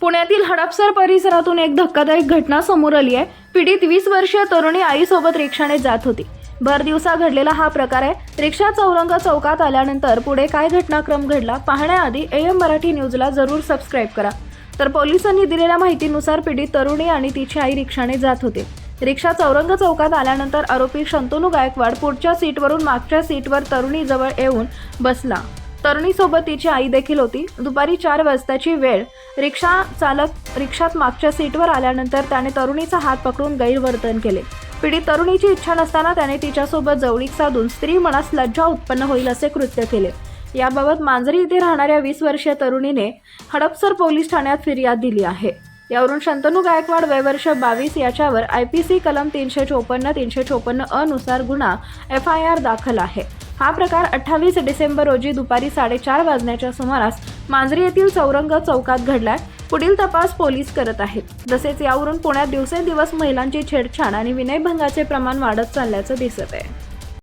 पुण्यातील हडपसर परिसरातून एक धक्कादायक घटना समोर आली आहे. पीडित वीस वर्षीय तरुणी आईसोबत रिक्षाने जात होती. भर दिवसा घडलेला हा प्रकार आहे. रिक्षा चौरंग चौकात आल्यानंतर पुढे काय घटनाक्रम घडला पाहण्याआधी एम मराठी न्यूजला जरूर सबस्क्राईब करा. तर पोलिसांनी दिलेल्या माहितीनुसार पीडित तरुणी आणि तिची आई रिक्षाने जात होते. रिक्षा चौरंग चौकात आल्यानंतर आरोपी शंतनू गायकवाड पुढच्या सीटवरून मागच्या सीटवर तरुणीजवळ येऊन बसला. तरुणीसोबत तिची आई देखील होती. दुपारी चार वाजताची वेळ. रिक्षा चालक रिक्षात मागच्या सीटवर आल्यानंतर त्याने तरुणीचा हात पकडून गैरवर्तन केले. पीडित तरुणीची इच्छा नसताना त्याने तिच्यासोबत जवळीक साधून स्त्री मनास लज्जा उत्पन्न होईल असे कृत्य केले. याबाबत मांजरी इथे राहणाऱ्या वीस वर्षीय तरुणीने हडपसर पोलीस ठाण्यात फिर्याद दिली आहे. यावरून शंतनू गायकवाड वयवर्ष बावीस याच्यावर आय पी सी कलम तीनशे चोपन्न तीनशे चोपन्न अनुसार गुन्हा एफ आय आर दाखल आहे. हा प्रकार अठ्ठावीस डिसेंबर रोजी दुपारी साडेचार वाजण्याच्या सुमारास मांजरी येथील चौरंग चौकात घडलाय. पुढील तपास पोलीस करत आहेत. तसेच यावरून पुण्यात दिवसेंदिवस महिलांची छेडछाड आणि विनयभंगाचे प्रमाण वाढत चालल्याचं दिसत आहे.